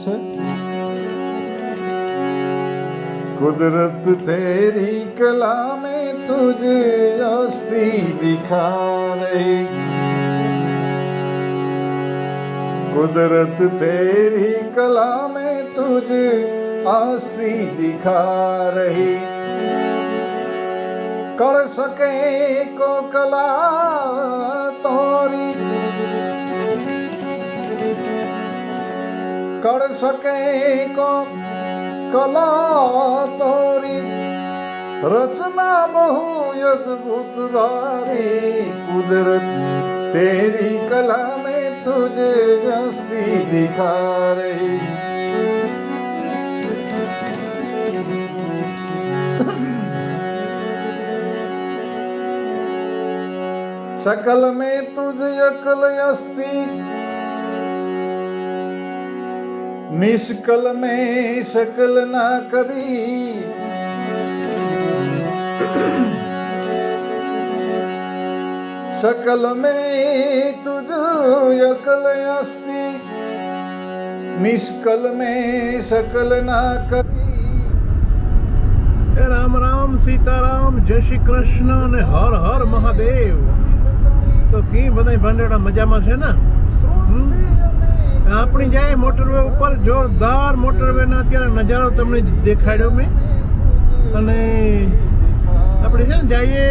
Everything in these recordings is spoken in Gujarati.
છે कुदरत तेरी कला में तुझे हस्ती दिखा रही कुदरत तेरी कला में तुझे हस्ती दिखा रही कर सके को कला तोरी कर सके को कला तोरी रचना बहु अद्भुत भारी कुदरत तेरी कला में तुझे हस्ती दिखा रही शकल में तुझ अकल हस्ती નિષ્કલ મેં સકલ ના કરી. સકલ મેં તુજ અકલ અસ્તિ. નિષ્કલ મેં સકલ ના કરી. રામ રામ, સીતારામ, જય શ્રી કૃષ્ણ અને હર હર મહાદેવ. તો કે બધાય ભંડેડા મજામાં છે ને? આપણી જાય મોટરવે ઉપર, જોરદાર મોટરવે ના અત્યારે નજારો તમને દેખાડ્યો મેં. અને આપણે છે ને જઈએ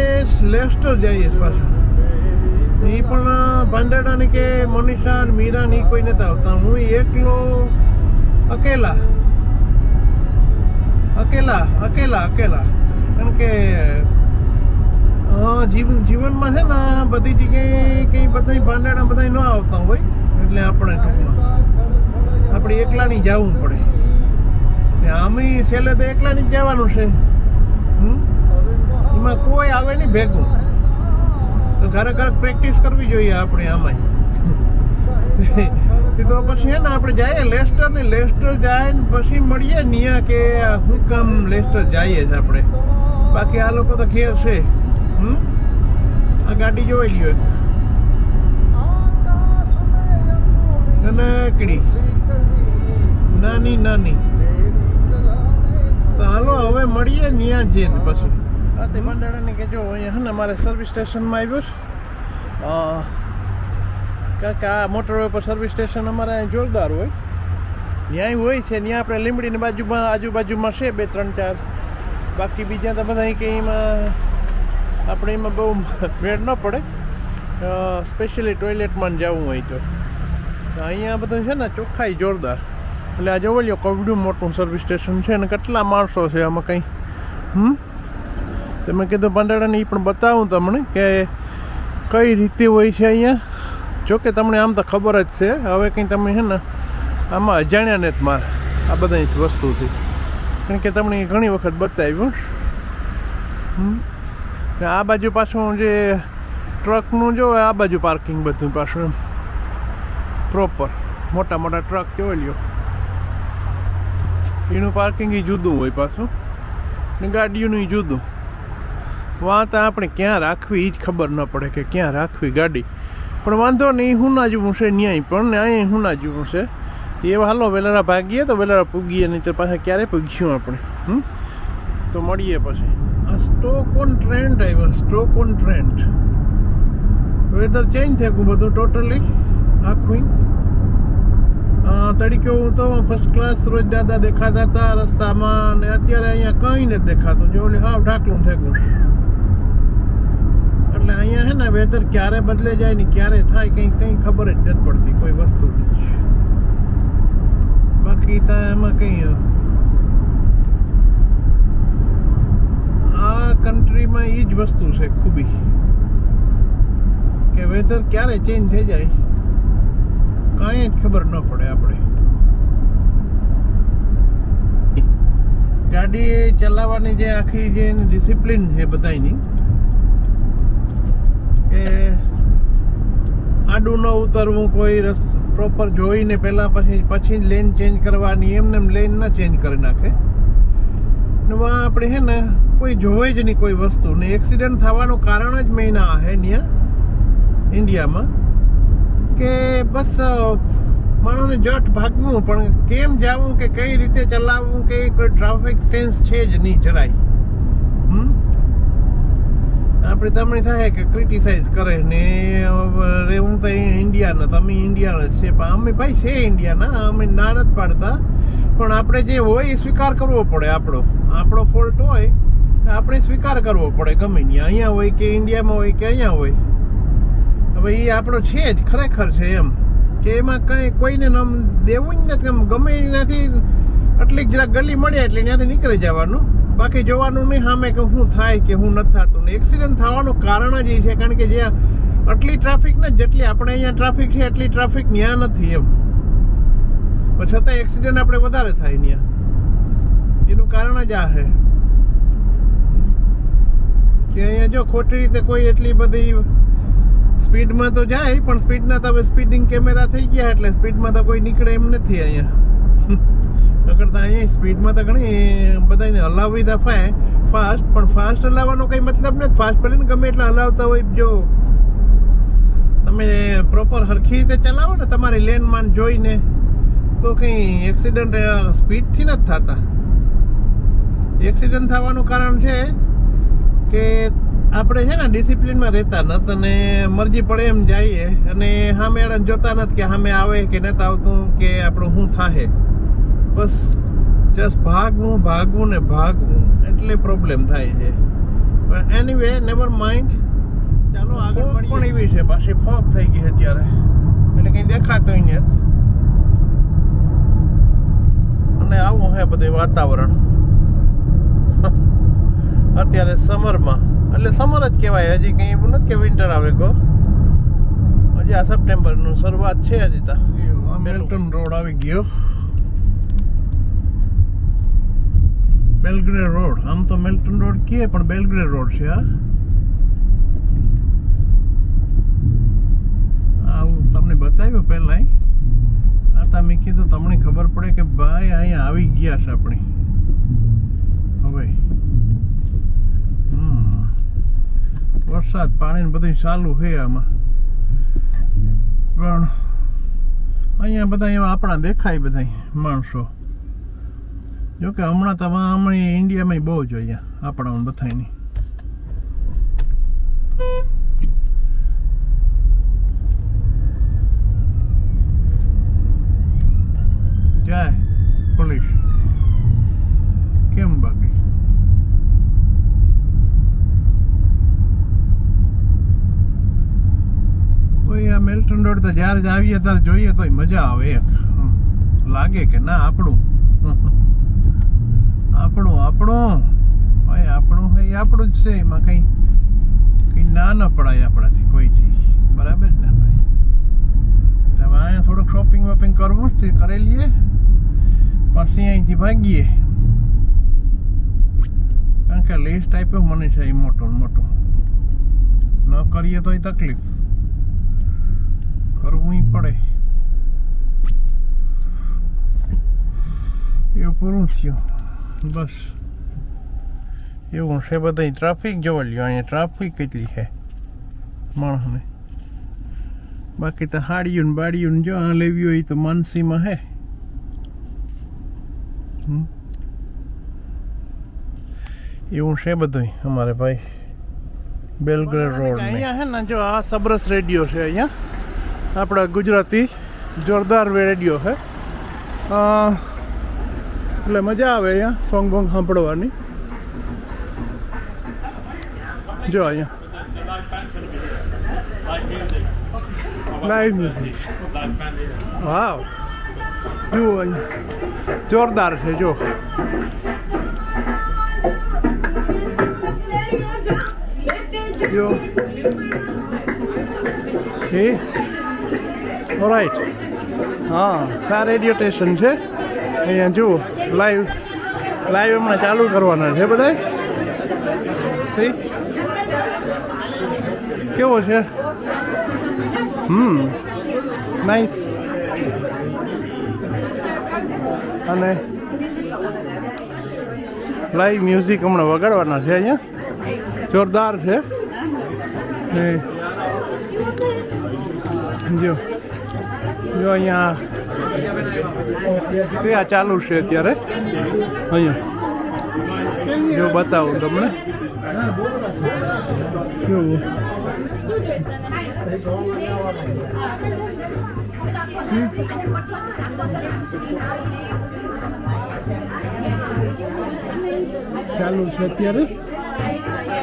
લેસ્ટર જઈએ પાછા. એ પણ ભાંડેડાની કે મનીષા મીરાની કોઈ નતા આવતા. હું એકલો અકેલા. અકેલા અકેલા અકેલા. કારણ કે જીવન જીવનમાં છે ને બધી જગ્યાએ કંઈ બધા ભાંડેડા બધા ન આવતા હોય. એટલે આપણે ટૂંકમાં. આપણે એકલાની જવું પડે. ને આમે છેલ્લે તો એકલાની જ જવાનું છે? એમાં કોઈ આવે નહીં ભેગું. તો ઘરે ઘરે પ્રેક્ટિસ કરવી જોઈએ આપણે આમાંય. એ તો પછી ને આપણે જઈએ લેસ્ટર ને લેસ્ટર જાય ને પછી મળીએ નિયા કે હું કામ લેસ્ટર જઈએ છે આપણે. બાકી આ લોકો તો ઘેર છે. હમ? આ ગાડી જોઈ લ્યો એક નાનકડી. નાની નાની. તો હાલો, હવે મળીએ ન્યા ને પછી. હા, તે મંડળાને કહેજો અહીંયા હે ને મારે સર્વિસ સ્ટેશનમાં આવ્યો છે. કારણ કે આ મોટરવે પર સર્વિસ સ્ટેશન અમારે અહીં જોરદાર હોય. ન્યાય હોય છે ત્યાં આપણે લીંબડીની બાજુમાં, આજુબાજુમાં છે બે, ત્રણ, ચાર. બાકી બીજા તો બધા કંઈ એમાં, આપણે એમાં બહુ મેળ ન પડે. સ્પેશિયલી ટોયલેટમાં જવું હોય તો. અહીંયા બધું છે ને ચોખ્ખાઈ જોરદાર. એટલે આ જોવો લ્યો, કવડું મોટું સર્વિસ સ્ટેશન છે ને કેટલા માણસો છે આમાં કંઈ? હમ? તો મેં કીધું પાંડાળાને એ પણ બતાવું તમને કે કઈ રીતે હોય છે અહીંયા. જોકે તમને આમ તો ખબર જ છે, હવે કંઈ તમે છે ને આમાં અજાણ્યા ને જ આ બધા જ વસ્તુથી કારણ કે તમને ઘણી વખત બતાવ્યું. હમ. આ બાજુ પાછું જે ટ્રકનું જો, આ બાજુ પાર્કિંગ બધું પાછું એમ. પ્રોપર મોટા મોટા ટ્રક જોઈ લ્યો એનું પાર્કિંગ એ જુદું હોય પાછું. ને ગાડીઓનું જુદું. વાત આપણે ક્યાં રાખવી એ જ ખબર ન પડે કે ક્યાં રાખવી ગાડી. પણ વાંધો નહીં હું ના જવું છે ન્યાય પણ ને અહીંયા હું ના જેવું છે. એ હાલો વેલારા ભાગીએ તો વેલારા પૂગીએ નહીં તો પાછા ક્યારે પૂગ્યું આપણે તો મળીએ પછી. આ સ્ટોક ઓન ટ્રેન્ડ આવ્યો stock on trend weather change થયું બધું ટોટલી આખું અ, તડીકે હું તો ફર્સ્ટ ક્લાસ રોજ દાદા દેખાતા હતા રસ્તામાં ને અત્યારે અહીંયા કંઈ નથી દેખાતું. જો હાવ ઢાકલું થઈ એટલે અહીંયા છે ને વેધર ક્યારે બદલે જાય ને ક્યારે થાય કંઈ કંઈ ખબર જ નથી પડતી કોઈ વસ્તુ બાકી તો એમાં કંઈ આ કન્ટ્રીમાં એ જ વસ્તુ છે ખૂબી. કે વેધર ક્યારે ચેન્જ થઈ જાય કાંઈ જ ખબર ન પડે આપણે. ગાડી ચલાવવાની જે આખી જે ડિસિપ્લિન છે બધાની કે આડું ન ઉતરવું, કોઈ રસ પ્રોપર જોઈને પહેલાં પછી પછી લેન ચેન્જ કરવાની, એમને એમ લેન ના ચેન્જ કરી નાખે. વા આપણે હે ને, કોઈ જોવે જ નહીં કોઈ વસ્તુ. ને એક્સિડન્ટ થવાનું કારણ જ મેઇન આ હે ત્યાં ઇન્ડિયામાં કે બસ માણસને જટ ભાગવું, પણ કેમ જવું કે કઈ રીતે ચલાવવું કે કોઈ ટ્રાફિક સેન્સ છે જ નહીં જરાય. આપણે તમને થાય કે ક્રિટિસાઇઝ કરે ને હું તો ઇન્ડિયાના તમે ઇન્ડિયાના છે, પણ અમે ભાઈ છે ઇન્ડિયાના અમે ના પાડતા. પણ આપણે જે હોય એ સ્વીકાર કરવો પડે આપણો. આપણો ફોલ્ટ હોય આપણે સ્વીકાર કરવો પડે ગમે ત્યાં. અહીંયા હોય કે ઇન્ડિયામાં હોય કે અહીંયા હોય. હવે એ આપણો છે જ, ખરેખર છે એમ. કે એમાં કંઈ કોઈને નામ દેવું જ નથી ગમે એનાથી આટલી જરાક ગલી મળે એટલે ત્યાંથી નીકળી જવાનું. બાકી જોવાનું નહીં, સામે કે શું થાય કે શું નથી થતું. ને એક્સિડન્ટ થવાનું કારણ જ એ છે, કારણ કે જ્યાં આટલી ટ્રાફિક ને જેટલી આપણે અહીંયા ટ્રાફિક છે, એટલી ટ્રાફિક ત્યાં નથી એમ. પણ છતાં એક્સિડન્ટ આપણે વધારે થાય ત્યાં એનું કારણ જ આ છે. કે અહીંયા જો ખોટી રીતે કોઈ એટલી બધી સ્પીડમાં તો જાય, પણ સ્પીડના તો હવે સ્પીડિંગ કેમેરા થઈ ગયા એટલે સ્પીડમાં તો કોઈ નીકળે એમ નથી અહીંયા. નકર તો અહીંયા સ્પીડમાં તો ઘણી બધાને હલાવી દફાય ફાસ્ટ, પણ ફાસ્ટ હલાવવાનો કંઈ મતલબ નથી. ફાસ્ટ ભલે ગમે એટલા હલાવતા હોય, જો તમે પ્રોપર હરખી રીતે ચલાવો ને, તમારી લેનમાં જોઈને, તો કંઈ એક્સિડન્ટ સ્પીડથી નથી થતા. એક્સિડન્ટ થવાનું કારણ છે કે આપણે છે ને ડિસિપ્લિનમાં રહેતા નથી અને મરજી પડે એમ જઈએ અને સામે આડે જોતા નથી કે સામે આવે કે નથી આવતું કે આપણું શું થાહે. બસ જસ્ટ ભાગવું ભાગવું ને ભાગવું. એટલે પ્રોબ્લેમ થાય છે. એની એનીવે નેવર માઇન્ડ ચાલો આગળ પણ એવી છે પાછી ફોગ થઈ ગઈ અત્યારે. એટલે કંઈ દેખાતું નથી અને આવું હે બધું વાતાવરણ. અત્યારે સમરમાં એટલે સમર જ કહેવાય. હજી કંઈ એવું નથી કે વિન્ટર આવે કો હજી આ સપ્ટેમ્બરનું શરૂઆત છે હજી તા. મેલ્ટન રોડ આવી ગયો. બેલગ્રેડ રોડ આમ તો મેલ્ટન રોડ કીએ પણ બેલગ્રેડ રોડ છે આ આવું તમને બતાવ્યું પહેલાં આ તા મેં કીધું તમને ખબર પડે કે ભાઈ અહીંયા આવી ગયા છે આપણે. હવે હમ વરસાદ પાણી બધું ચાલુ છે આમાં. પણ અહીંયા બધા એવા આપણા દેખાય બધા માણસો. જોકે હમણાં તો હમણાં ઇન્ડિયામાં બહુ જ અહીંયા આપણા બધાની જાય પોલીસ કેમ બાકી તો આ મેલ્ટન રોડ તો જ્યારે જ આવીએ ત્યારે જોઈએ તોય મજા આવે એક. લાગે કે ના આપણું? આપણું આપણું. ભાઈ, આપણું હોય એ આપણું જ છે, એમાં કંઈ કંઈ ના ન પડાય આપણાથી કોઈથી બરાબર ને ભાઈ? તો હવે અહીંયા થોડુંક શોપિંગ વોપિંગ કરવું જ તે કરી લઈએ. પછી અહીંથી ભાગીએ. કારણ કે લિસ્ટ આપ્યો મને છે, એ મોટું મોટું. ન કરીએ તો તકલીફ. કરવું પડે એવું પૂરું થયું બસ એવું છે બધા ટ્રાફિક જોવા લ્યો અહીંયા ટ્રાફિક કેટલી છે માણસને બાકી તો હાડિયું ને બાડિયું ને જો આ લેવી હોય તો માનસીમાં હે હમ. એવું છે બધું અમારે ભાઈ બેલગ્રેડ રોડ અહીંયા છે ને જો આ સબરસ રેડિયો છે અહીંયા આપણા ગુજરાતી જોરદાર રેડિયો છે. એટલે મજા આવે અહીંયા સોંગ બોંગ સાંભળવાની. જો અહીંયા. લાઈવ મ્યુઝિક વાવ જુઓ અહીંયા. જોરદાર છે જો જો. એ ઓરાઈટ હા, આ રેડિયો સ્ટેશન છે. અહીંયા જુઓ લાઈવ લાઈવ હમણાં ચાલુ કરવાના છે બધા સી કેવો છે? હમ નાઈસ અને લાઈવ મ્યુઝિક હમણાં વગાડવાના છે અહીંયા. જોરદાર છે. જો જો અહીંયા આ ચાલુ છે અત્યારે. અહીંયા. જો બતાવું તમને. ચાલુ છે અત્યારે.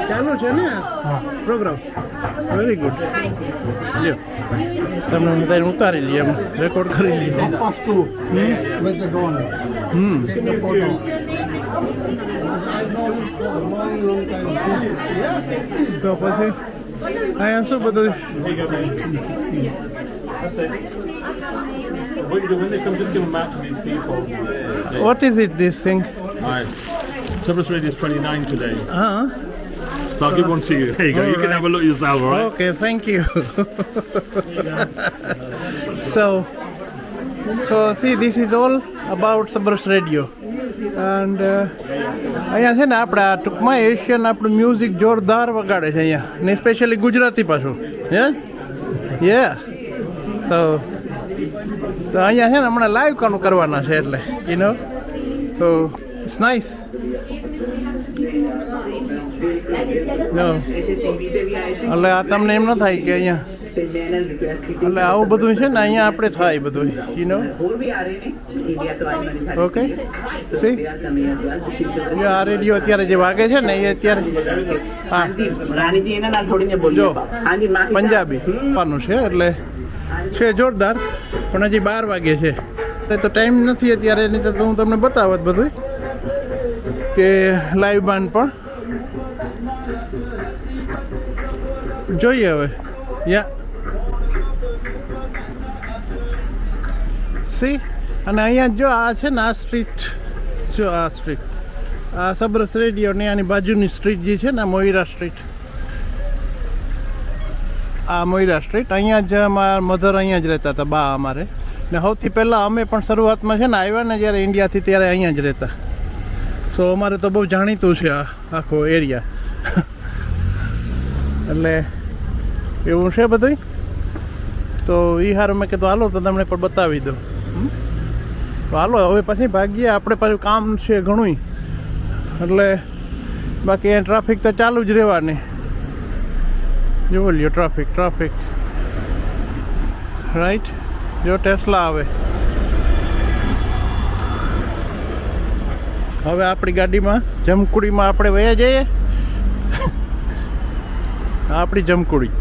ચાલુ છે ને પ્રોગ્રામ વેરી ગુડ લ્યો તમને બધાને ઉતારી લઈએ એમ રેકોર્ડ કરી લઈએ. હમ. તો પછી અહીંયા શું બધું What you do when they come, just give them these people. What is it this thing Alright. Service rate is 29 today. હા So I'll give one to you. There you go. You can have a look yourself, alright? Okay thank you so so see this is all about Sabras radio and અહીંયા છે ને આપણે આ ટૂંકમાં એશિયન આપણું મ્યુઝિક જોરદાર વગાડે છે અહીંયા. ને સ્પેશિયલી ગુજરાતી પાછું. હે? યે તો તો અહીંયા છે ને હમણાં લાઈવ કામ કરવાના છે એટલે યુ નો તો ઇટ્સ નાઇસ નો એટલે આ તમને એમ ન થાય કે અહીંયા એટલે આવું બધું છે ને અહીંયા આપણે થાય બધું યુ નો ઓકે સી આ રેડિયો અત્યારે જે વાગે છે ને એ અત્યારે હા રાની जी એના ਨਾਲ થોડી ને બોલી જો હા જી માં પંજાબી આપવાનું છે એટલે છે જોરદાર પણ હજી બાર વાગે છે એ તો ટાઈમ નથી અત્યારે નહીં તો હું તમને બતાવત બધું કે લાઈવ બાન પણ જોઈએ હવે. યા સી અને અહીંયા જો આ છે ને, આ સ્ટ્રીટ જો આ સ્ટ્રીટ આ સબરસ રેડિયોની આની બાજુની સ્ટ્રીટ જે છે ને મોઈરા સ્ટ્રીટ આ મોઈરા સ્ટ્રીટ અહીંયા જ અમારા મધર અહીંયા જ રહેતા હતા, બા અમારે. ને સૌથી પહેલાં અમે પણ શરૂઆતમાં છે ને, આવ્યા ને જ્યારે ઇન્ડિયાથી ત્યારે અહીંયા જ રહેતા. સો અમારે તો બહુ જાણીતું છે આ આખો એરિયા એટલે એવું છે બધું તો એ હારું મેં કીધું, હાલો, તો તમને પણ બતાવી દઉં? તો હાલો, હવે પછી ભાગીએ. આપણે પાછું કામ છે ઘણું એટલે બાકી એ ટ્રાફિક તો ચાલુ જ રહેવાની. જોવો લ્યો ટ્રાફિક ટ્રાફિક રાઈટ જો ટેસ્લા આવે. હવે આપણી ગાડીમાં જમકુડીમાં આપણે વયા જઈએ. આપણી જમકુડી.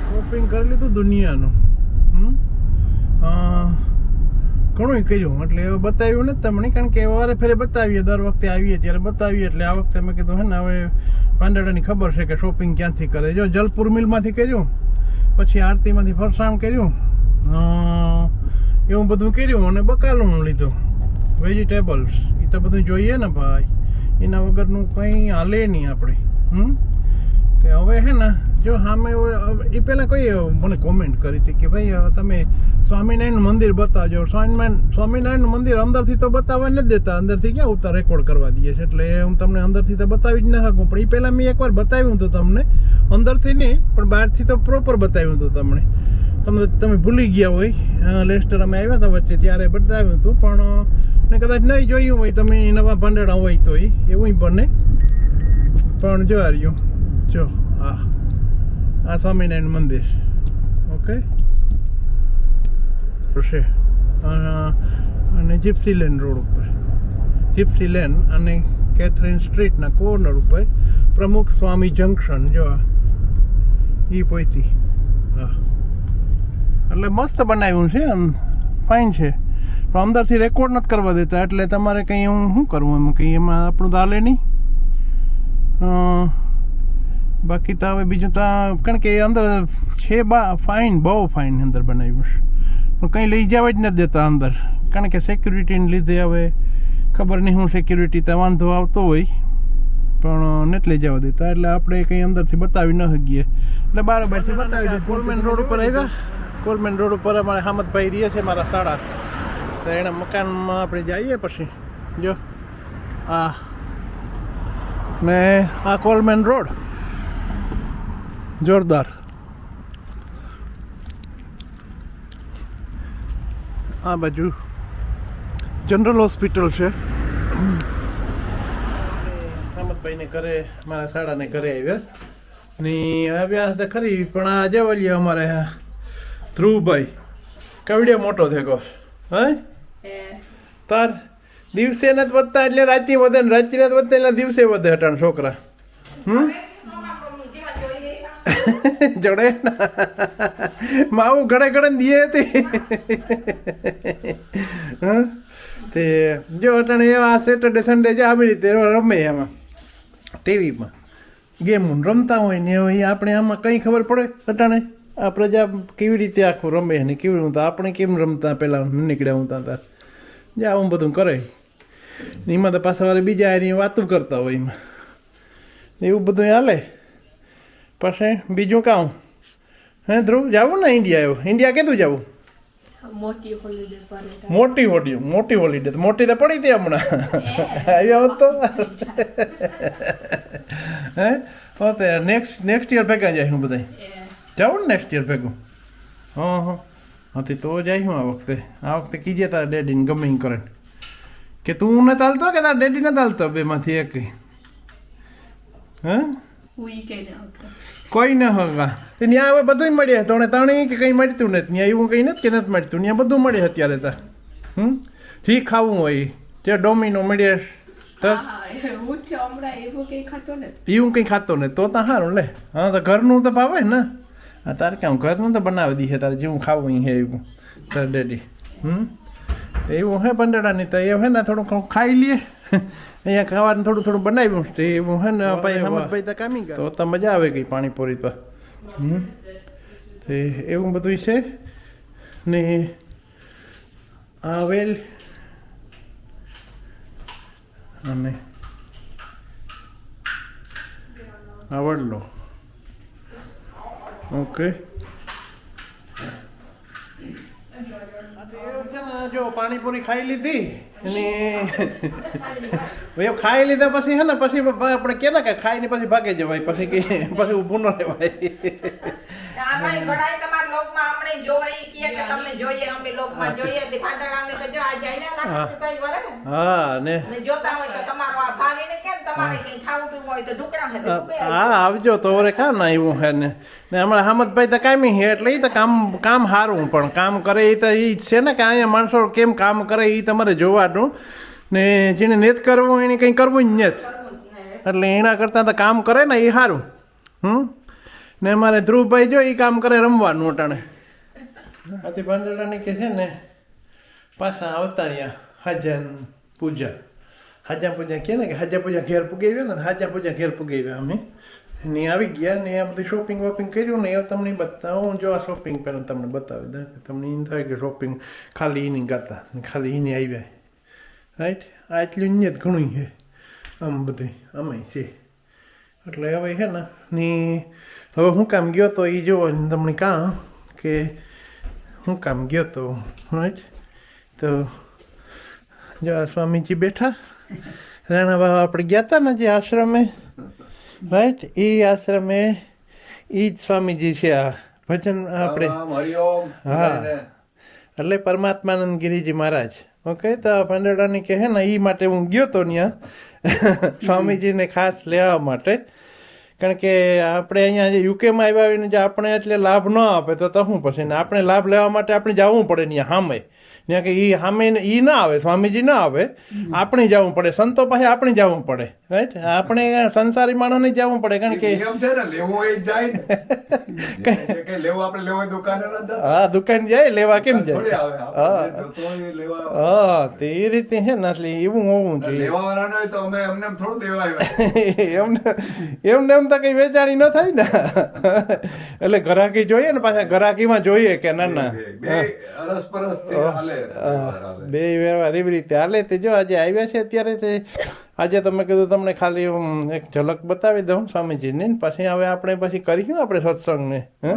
શોપિંગ કરી લીધું દુનિયાનું. ઘણું કર્યું એટલે એવું બતાવ્યું ને તમને, કારણ કે વારે ફેરે બતાવીએ, દર વખતે આવીએ, ત્યારે બતાવીએ, એટલે આ વખતે મેં કીધું હે ને, હવે પાંદડાની ખબર છે કે શોપિંગ ક્યાંથી કરે. જો જલપુર મિલમાંથી કર્યું, પછી આરતીમાંથી ફરસાણ કર્યું એવું બધું કર્યું, અને બકાલું લીધું. વેજીટેબલ્સ. એ તો બધું જોઈએ ને ભાઈ. એના વગરનું કંઈ હાલે નહીં આપણે. હમ? તે હવે હે ને, જો સામે એ પહેલાં કોઈ મને કોમેન્ટ કરી હતી કે ભાઈ તમે સ્વામિનારાયણ મંદિર બતાવજો. સ્વામિનારાયણ સ્વામિનારાયણ મંદિર અંદરથી તો બતાવવા નથી દેતા. અંદરથી ક્યાં ઉતાર રેકોર્ડ કરવા દઈએ છે? એટલે હું તમને અંદરથી તો બતાવી જ ન શકું. પણ એ પહેલાં મેં એકવાર બતાવ્યું હતું તમને. અંદરથી નહીં, પણ બહારથી તો પ્રોપર બતાવ્યું હતું તમને. તમને તમે ભૂલી ગયા હોય. લેસ્ટર અમે આવ્યા હતા વચ્ચે ત્યારે બતાવ્યું હતું. પણ ને કદાચ નહીં જોયું હોય, તમે નવા પાંદડા હોય તો એવું બને. પણ જો આ રહ્યું જો હા આ સ્વામિનારાયણ મંદિર. ઓકે? છે અને જીપ્સી લેન રોડ ઉપર. જીપ્સી લેન અને કેથરીન સ્ટ્રીટના કોર્નર ઉપર પ્રમુખ સ્વામી જંકશન, જો એ પોઈતી. હા. એટલે મસ્ત બનાવ્યું છે, આમ, ફાઇન છે. પણ અંદરથી રેકોર્ડ નથી કરવા દેતા, એટલે તમારે કંઈ હું શું કરવું? એમાં કંઈ એમાં આપણું દાલે નહીં. બાકી તો હવે બીજું તો કારણ કે અંદર છે બા ફાઇન બહુ ફાઇન અંદર બનાવ્યું છે. પણ કંઈ લઈ જવા જ નથી દેતા અંદર. કારણ કે સિક્યુરિટીને લીધે હવે ખબર નહીં હું સિક્યુરિટી તો વાંધો આવતો હોય, પણ નથી લઈ જવા દેતા. એટલે આપણે કંઈ અંદરથી બતાવી ન શકીએ. એટલે બારોબારથી બતાવી દઈએ કોલમેન રોડ ઉપર આવ્યા. કોલમેન રોડ ઉપર અમારે હામદભાઈ રહીએ છે, મારા શાળા. તો એના મકાનમાં આપણે જઈએ પછી. જો, આ ને આ કોલમેન રોડ. જોરદાર. આ બાજુ જનરલ હોસ્પિટલ છે. અહમદભાઈને ઘરે, મારા શાળાને ઘરે આવ્યા. ને આવ્યા હતા ખરી, પણ આ જવલ્યો અમારે ધ્રુવભાઈ. કવડિયો મોટો થયો. હે? તાર દિવસે નથી વધતા એટલે રાતે વધે ને રાતે નથી વધતા એટલે દિવસે વધે હટાણ છોકરા. હમ? જોડે માવું ઘડે ઘડે દીએ હતી હં? તે જો અટાણે એવા સેટરડે સન્ડે જે આવી રીતે રમે એમાં. ટીવીમાં ગેમ રમતા હોય ને એ આપણે આમાં કંઈ ખબર પડે અટાણે આ પ્રજા કેવી રીતે આખું રમે ને કેવી રીતે આપણે કેમ રમતા પહેલાં? નીકળ્યા હું ત્યાં જે આવું બધું કરે. એમાં તો પાછા વાળા બીજા એની વાતું કરતા હોય એમાં. એવું બધું હાલે. પછી બીજું કામ. હે ધ્રુવ જવું ને ઇન્ડિયા એવું ઇન્ડિયા કેતું જવું? મોટી હોલિડે મોટી હોડી મોટી હોલિડે તો મોટી તો પડી હતી હમણાં. આવી હોત તો. હે હો? નેક્સ્ટ નેક્સ્ટ યર ભેગા જાય હું બધા જાવું ને નેક્સ્ટ યર ભેગું હા હા હતી તો જાય હું આ વખતે આ વખતે કીજે તારા ડેડીને ગમે એમ કરે કે તું ને ચાલતો કે તારા ડેડી ન ચાલતો બેમાંથી એક હે કોઈ ન હોગા તે ત્યાં હવે બધું મળે તોણે તણી કે કંઈ મળતું નથી ત્યાં એવું કંઈ નથી કે નથી મળતું ત્યાં બધું મળે અત્યારે તો હમ ઠીક ખાવું હોય ડોમિનો તો છે હમણાં એવું કંઈ ખાતો ને એવું કંઈ ખાતો ને તો તો સારું લે હા તો ઘરનું તો ભાવે ને તારે ક્યાં ઘર તો બનાવી દઈએ તારે જેવું ખાવું અહીં હે એવું તારે ડેડી હમ? તો એવું હે પંદડાની તો એ હે ને થોડું ઘણું ખાઈ લઈએ. અહીંયા ખાવાનું થોડું થોડું બનાવ્યું છે એવું હે ને ભાઈ હમદભાઈ તો કામી ગયા તો તો મજા આવે ગઈ પાણીપુરી તો. હમ? તે એવું બધું છે. ને આવેલ અને આવડલો ઓકે જો પાણીપુરી ખાઈ લીધી અને ખાઈ લીધા પછી હે ને, પછી આપણે કે ને કે ખાઈને પછી ભાગે જવાય, પછી કે, પછી ઊભું ન રહેવાય. આમાંય ઘડાઈ તમારા લોકમાં હમણાં જોવાય કહે કે તમને જોઈએ અમે લોકમાં જોઈએ. તે ભાંડણાને તો જો આ જાય ને લાખપતિ વરે. હા ને ને જોતા હોય તો તમારો આ ભાગીને કેમ તમારે કઈ ખાવું હોય તો ઢુકડા ને હા આવજો. તો વરે કા ના આવ્યું હે ને? ને હમણાં હમદભાઈ તો કામી હે એટલે એ તો કામ કામ સારું પણ કામ કરે એ તો એ છે ને કે અહીંયા માણસો કેમ કામ કરે એ તમારે જોવાનું. ને જેને નેત કરવું એને કંઈ કરવું જ નથી એટલે એના કરતાં તો કામ કરે ને એ સારું હમ? ને અમારે ધ્રુવભાઈ જો એ કામ કરે રમવાનું અટાણે. આથી ભાંડેડાની કે છે ને, પાછા આવતા રહ્યા હજન પૂજા. હાજા પૂજા કહે ને કે હાજા પૂજા ઘેર પૂગી આવ્યા ને હાજા પૂજા ઘેર પૂગી આવ્યા અમે. ને આવી ગયા ને આ બધી શોપિંગ વોપિંગ કર્યું ને એ તમને બતાવું જો આ શોપિંગ પહેલાં તમને બતાવી દઉં તમને એમ થાય કે શોપિંગ ખાલી એની ગાતા ખાલી એની આવ્યા. રાઈટ આ એટલું અહીંયા જ ઘણું છે. આમ બધું આમાં છે. એટલે હવે છે ને ને હવે હું કામ ગયો તો એ જોવો તમને કાં કે હું કામ ગયો તો રાઈટ તો જો આ સ્વામીજી બેઠા રાણા બાબા આપણે ગયા હતા ને જે આશ્રમે રાઈટ એ આશ્રમે એ જ સ્વામીજી છે આ ભજન આપણે હા. એટલે પરમાત્માનંદ ગિરિજી મહારાજ ઓકે તો આ ભંડેડાની કહે ને એ માટે હું ગયો તો ત્યાં સ્વામીજીને ખાસ લેવા માટે કારણ કે આપણે અહીંયા જે યુકેમાં આવ્યા આવીને જે આપણે એટલે લાભ ન આપે, તો તો શું પછી? ને આપણે લાભ લેવા માટે આપણે જવું પડે ત્યાં સામે ત્યાં કે એ સામે એ ના આવે સ્વામીજી ના આવે. આપણે જવું પડે સંતો પાસે આપણે જવું પડે રાઈટ આપણે સંસારી માણસને જવું પડે કારણ કે. હા દુકાન જાય લેવા કેમ જાય? હા. હા તે એ રીતે છે ને એટલે એવું હોવું જોઈએ. એમને એમને એમ તો કઈ વેચાણી ન થાય ને. એટલે ઘરાકી જોઈએ ને પાછા ઘરાકીમાં જોઈએ કે ના ના. બે વ્યવહાર એવી રીતે હાલે તે જો આજે આવ્યા છે અત્યારે તે આજે તમે કીધું તમને ખાલી એક ઝલક બતાવી દઉં સ્વામીજીની. પછી હવે આપણે પછી કરીશું આપણે સત્સંગને હે?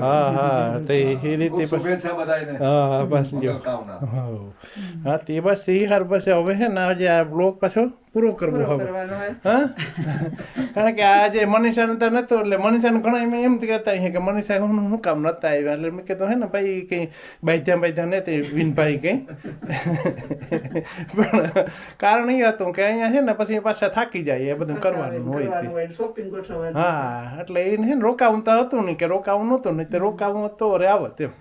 હા હા તે એ રીતે પછી હા હા બસ જો. હા. તે બસ એ હાર પછી હવે છે ને આજે આ બ્લોગ પાછો પૂરો કરવો હવે. હા? કારણ કે આજે મનીષાને તો નતો એટલે મનીષાને ઘણા એમ એમ કહેતા છે કે મનીષા હું શું કામ નતા આવ્યા. એટલે મેં કહેતો હે ને ભાઈ કંઈ બાધ્યા બાધ્યા ને તે વિનભાઈ કંઈ. પણ કારણ એ હતું કે અહીંયા છે ને પછી પાછા થાકી જાય એ બધું કરવાનું હોય હા એટલે એને છે ને રોકાવું તો હતું નહીં કે રોકાવું નહોતું નહીં તે રોકાવું તો રે આવત એમ.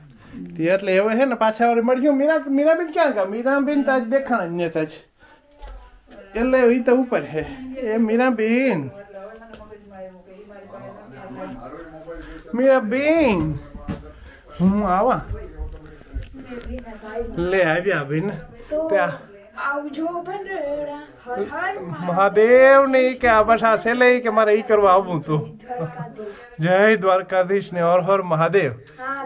તે એટલે હવે છે ને પાછા વળી મળ્યું. મીરા મીરાબેન ક્યાં ગયા મીરાબેન તો આજ દેખાણા જ નતા જ. એટલે એ તો ઉપર છે. એ મીરાબેન. મીરાબેન. હું આવા? લે આવ્યા બેન ત્યાં. આવજો ભંડોળા હર હર મહાદેવ. ને કે આ બસ આ છેલ્લે કે મારે ઈ કરવા આવવું હતું. જય દ્વારકાધીશ ને હર હર મહાદેવ.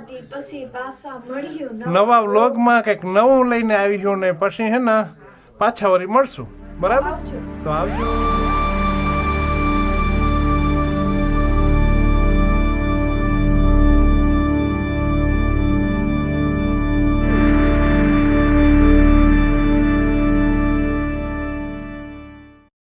તે પછી પાછા મળ્યું નવા. વ્લોગમાં કંઈક નવું લઈને આવીશું ને પછી હે ને પાછા વળી મળશું. બરાબર? તો આવજો.